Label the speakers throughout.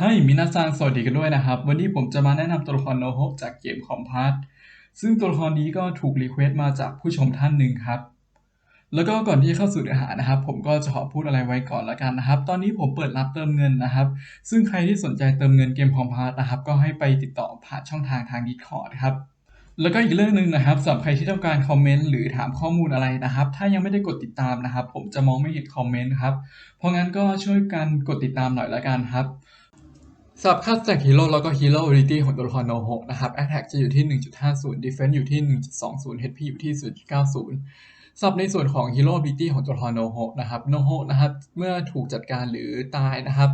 Speaker 1: ให้มินาซังสวัสดีกันด้วยนะครับ วันนี้ผมจะมาแนะนำตัวละครโนโฮจากเกมคอมพาร์ตซึ่งตัวละครนี้ก็ถูกรีเควสต์มาจากผู้ชมท่านหนึ่งครับ แล้วก็ก่อนที่เข้าสู่เนื้อหานะครับ ผมก็จะขอพูดอะไรไว้ก่อนละกันนะครับ ตอนนี้ผมเปิดรับเติมเงินนะครับ ซึ่งใครที่สนใจเติมเงินเกมคอมพาร์ตนะครับ ก็ให้ไปติดต่อผ่านช่องทางทาง Discord ครับแล้วก็อีกเรื่องหนึ่งนะครับสำหรับใครที่ต้องการคอมเมนต์หรือถามข้อมูลอะไรนะครับ ถ้ายังไม่ได้กดติดตามนะครับ ผมจะมองไม่เห็นคอมเมนต์ครับ เพราะงั้นก็ช่วยกันกดติดตามหน่อยละกันครับ สำหรับค่าแตกฮีโร่แล้วก็ฮีโร่เอลิตี้ของตัวละครโนโฮนะครับแอ t แทกจะอยู่ที่ 1.50 Defense อยู่ที่ 1.20 HP อยู่ที่ 0.90 สำหรับในส่วนของฮีโร่ ability ของตัวละครโนโฮนะครับโนโฮนะครับ เมื่อถูกจัดการหรือตายนะครับ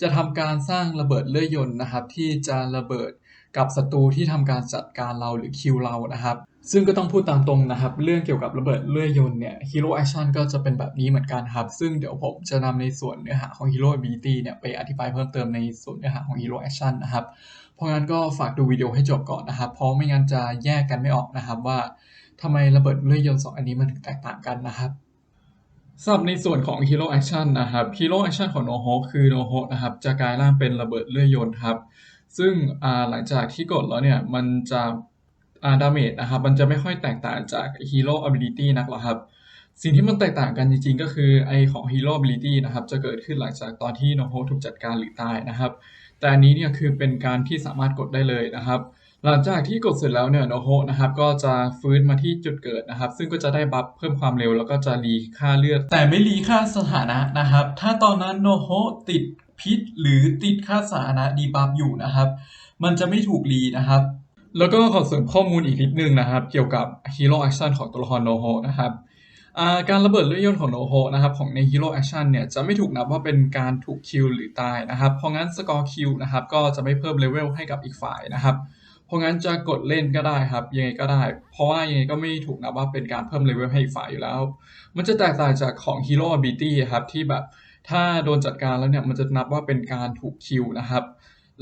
Speaker 1: จะทำการสร้างระเบิดเลื่อยยนต์นะครับ ที่จะระเบิดกับศัตรูที่ทำการจัดการเราหรือคิวเรานะครับซึ่งก็ต้องพูดตามตรงนะครับ เรื่องเกี่ยวกับระเบิดเลื่อยยนต์เนี่ยฮีโร่แอคชั่นก็จะเป็นแบบนี้เหมือนกันครับ ซึ่งเดี๋ยวผมจะนำในส่วนเนื้อหาของฮีโร่ ability เนี่ยไปอธิบายเพิ่มเติมในส่วนเนื้อหาของฮีโร่แอคชั่นนะครับ เพราะงั้นก็ฝากดูวิดีโอให้จบก่อนนะครับ เพราะไม่งั้นจะแยกกันไม่ออกนะครับว่า ทำไมระเบิดเลื่อยยนต์สองอันนี้มันถึงแตกต่างกันนะครับสำหรับในส่วนของ Hero Action นะครับ Hero Action ของ No h o คือ No h o นะครับจะกลายร่างเป็นระเบิดเลื่อยยนต์ครับซึ่งหลังจากที่กดแล้วเนี่ยมันจะอาดาเมจนะครับมันจะไม่ค่อยแตกต่างจาก Hero Ability นักหรอกครับ สิ่งที่มันแตกต่างกันจริงๆ ก็คือไอของ Hero Ability นะครับจะเกิดขึ้นหลังจากตอนที่ No h o ถูกจัดการหรือตายนะครับ แต่อันนี้เนี่ยคือเป็นการที่สามารถกดได้เลยนะครับ หลังจากที่กดเสร็จแล้วเนี่ยโนโฮนะครับก็จะฟื้นมาที่จุดเกิดนะครับ ซึ่งก็จะได้บัฟเพิ่มความเร็วแล้วก็จะรีค่าเลือด แต่ไม่รีค่าสถานะนะครับ ถ้าตอนนั้นโนโฮติดพิษหรือติดค่าสถานะดีบัฟอยู่นะครับ มันจะไม่ถูกรีนะครับ แล้วก็ขอเสริมข้อมูลอีกนิดนึงนะครับ เกี่ยวกับฮีโร่แอคชั่นของตัวละครโนโฮนะครับการระเบิดเลื่อยยนของโนโฮนะครับของใน Hero Action เนี่ยจะไม่ถูกนับว่าเป็นการถูกคิวหรือตายนะครับ เพราะงั้นสกอร์คิวนะครับก็จะไม่เพิ่มเลเวลให้กับอีกฝ่ายนะครับ เพราะงั้นจะกดเล่นก็ได้ครับ ยังไงก็ได้ เพราะว่ายังไงก็ไม่ถูกนับว่าเป็นการเพิ่มเลเวลให้อีกฝ่ายอยู่แล้ว มันจะแตกต่างจากของ Hero Ability ครับ ที่แบบถ้าโดนจัดการแล้วเนี่ย มันจะนับว่าเป็นการถูกคิวนะครับ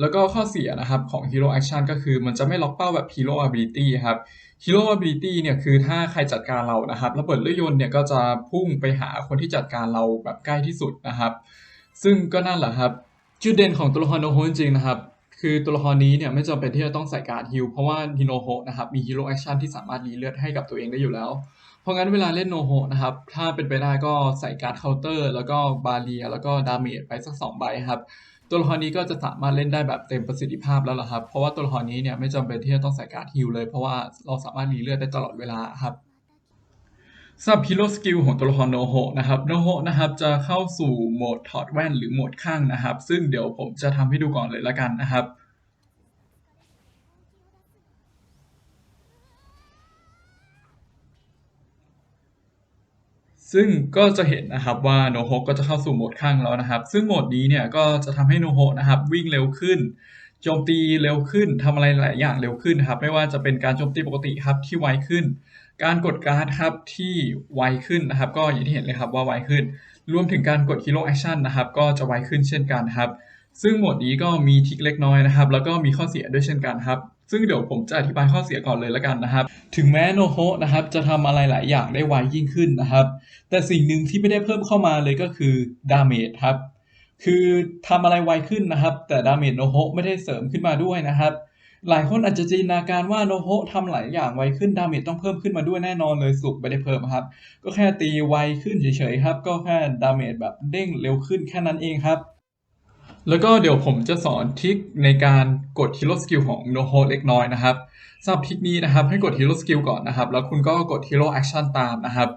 Speaker 1: แล้วก็ข้อเสียนะครับของ Hero Action ก็คือมันจะไม่ล็อกเป้าแบบ Hero Ability ครับ Hero Ability เนี่ยคือถ้าใครจัดการเรานะครับระเบิดเลื่อยยนต์เนี่ยก็จะพุ่งไปหาคนที่จัดการเราแบบใกล้ที่สุดนะครับ ซึ่งก็นั่นแหละครับ จุดเด่นของตัวละครโนโฮจริงนะครับ คือตัวละครนี้เนี่ยไม่จำเป็นที่จะต้องใส่การ์ดฮิลเพราะว่าฮิโนโฮนะครับมีฮีโร่แอคชั่นที่สามารถรีเลือดให้กับตัวเองได้อยู่แล้ว เพราะงั้นเวลาเล่นโนโฮนะครับถ้าเป็นไปได้ก็ใส่การ์ดเคาน์เตอร์ แล้วก็บาเรีย แล้วก็ดาเมจไปสักสองใบครับตัวละครนี้ก็จะสามารถเล่นได้แบบเต็มประสิทธิภาพแล้วล่ะครับเพราะว่าตัวละครนี้เนี่ยไม่จำเป็นที่จะต้องใส่การ์ดฮิลเลย เพราะว่าเราสามารถรีเลือดได้ตลอดเวลาครับ สำหรับฮีโร่สกิลของตัวละครโนโฮนะครับโนโฮนะครับจะเข้าสู่โหมดถอดแว่นหรือโหมดข้างนะครับ ซึ่งเดี๋ยวผมจะทำให้ดูก่อนเลยละกันนะครับซึ่งก็จะเห็นนะครับว่าโนโฮก็จะเข้าสู่โหมดข้างแล้วนะครับ ซึ่งโหมดนี้เนี่ยก็จะทำให้โนโฮนะครับวิ่งเร็วขึ้น โจมตีเร็วขึ้นทำอะไรหลายอย่างเร็วขึ้นครับ ไม่ว่าจะเป็นการโจมตีปกติครับที่ไวขึ้น การกดการ์ดครับที่ไวขึ้นนะครับ ก็อย่างที่เห็นเลยครับว่าไวขึ้น รวมถึงการกด Hero Action นนะครับ ก็จะไวขึ้นเช่นกันครับ ซึ่งหมดนี้ก็มีทิกเล็กน้อยนะครับ แล้วก็มีข้อเสียด้วยเช่นกันครับซึ่งเดี๋ยวผมจะอธิบายข้อเสียก่อนเลยละกันนะครับ ถึงแม้โนโฮนะครับจะทำอะไรหลายอย่างได้ไวยิ่งขึ้นนะครับ แต่สิ่งหนึ่งที่ไม่ได้เพิ่มเข้ามาเลยก็คือดาเมจครับ คือทำอะไรไวขึ้นนะครับ แต่ดาเมจโนโฮไม่ได้เสริมขึ้นมาด้วยนะครับ หลายคนอาจจะจินตนาการว่าโนโฮทำหลายอย่างไวขึ้นดาเมจต้องเพิ่มขึ้นมาด้วยแน่นอนเลยสุกไม่ได้เพิ่มครับ ก็แค่ตีไวขึ้นเฉยๆครับ ก็แค่ดาเมจแบบเด้งเร็วขึ้นแค่นั้นเองครับแล้วก็เดี๋ยวผมจะสอนทริคในการกด Hero Skill ของ No h o เล็กน้อยนะครับสำหรับทริคนี้นะครับให้กด Hero Skill ก่อนนะครับ แล้วคุณก็กด Hero Action ตามนะครับ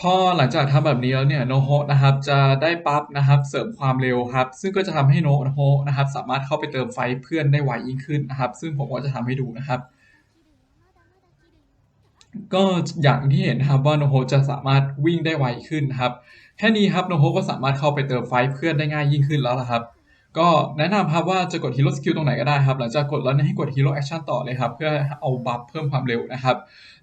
Speaker 1: พอหลังจากทำแบบนี้แล้วเนี่ยโนโฮนะครับจะได้ปั๊บนะครับเสริมความเร็วครับ ซึ่งก็จะทำให้โนโฮนะครับสามารถเข้าไปเติมไฟเพื่อนได้ไวยิ่งขึ้นนะครับ ซึ่งผมก็จะทำให้ดูนะครับ ก็อย่างที่เห็นนะครับว่าโนโฮจะสามารถวิ่งได้ไวขึ้นครับ แค่นี้ครับโนโฮก็สามารถเข้าไปเติมไฟเพื่อนได้ง่ายยิ่งขึ้นแล้วละครับ ก็แนะนำครับว่าจะกดฮีโร่สกิลตรงไหนก็ได้ครับ หลังจากกดแล้วให้กดฮีโร่แอคชั่นต่อเลยครับ เพื่อเอาบัฟเพิ่มความเร็วนะครับ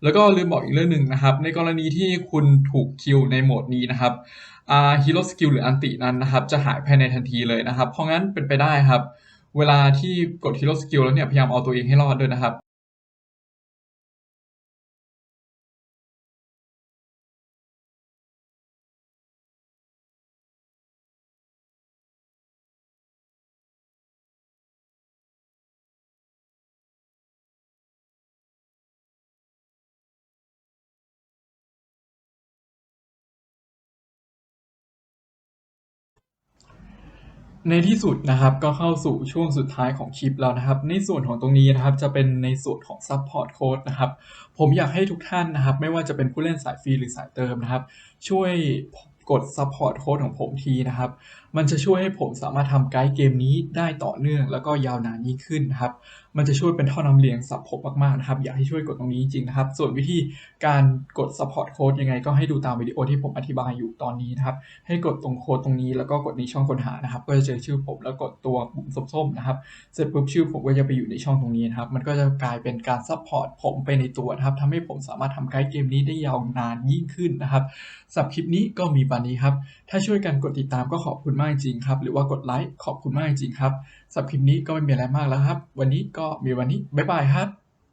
Speaker 1: แล้วก็ลืมบอกอีกเรื่องหนึ่งนะครับ ในกรณีที่คุณถูกคิวในโหมดนี้นะครับฮีโร่สกิลหรืออันตินั้นนะครับ จะหายภายในทันทีเลยนะครับ เพราะงั้นเป็นไปได้ครับ เวลาที่กดฮีโร่สกิลแล้วเนี่ยพยายามเอาตัวเองให้รอดด้วยนะครับ ในที่สุดนะครับก็เข้าสู่ช่วงสุดท้ายของคลิปแล้วนะครับ ในส่วนของตรงนี้นะครับจะเป็นในส่วนของ Support Code นะครับ ผมอยากให้ทุกท่านนะครับ ไม่ว่าจะเป็นผู้เล่นสายฟรีหรือสายเติมนะครับ ช่วยกด Support Code ของผมทีนะครับ มันจะช่วยให้ผมสามารถทำไกด์เกมนี้ได้ต่อเนื่องแล้วก็ยาวนานยิ่งขึ้นนะครับ มันจะช่วยเป็นท่อนำเลี้ยงสับผมมากๆนะครับ อยากให้ช่วยกดตรงนี้จริงนะครับ ส่วนวิธีการกด support code ยังไงก็ให้ดูตามวิดีโอที่ผมอธิบายอยู่ตอนนี้นะครับ ให้กดตรงโค้ดตรงนี้แล้วก็กดในช่องค้นหานะครับ ก็จะเจอชื่อผมแล้วกดตัวปุ่มส้มๆนะครับ เสร็จปุ๊บชื่อผมก็จะไปอยู่ในช่องตรงนี้นะครับ มันก็จะกลายเป็นการ support ผมไปในตัวนะครับทำให้ผมสามารถทำไกด์เกมนี้ได้ยาวนานยิ่งขึ้นนะครับสับคลิปนี้ก็มีปานนี้ครับ ถ้าช่วยกันกดติดตามก็ขอบคุณมากจริงครับ หรือว่ากดไลค์ขอบคุณมากจริงครับสำหรับคลิปนี้ก็ไม่มีอะไรมากแล้วครับ วันนี้ก็มีวันนี้บ๊ายบายครับ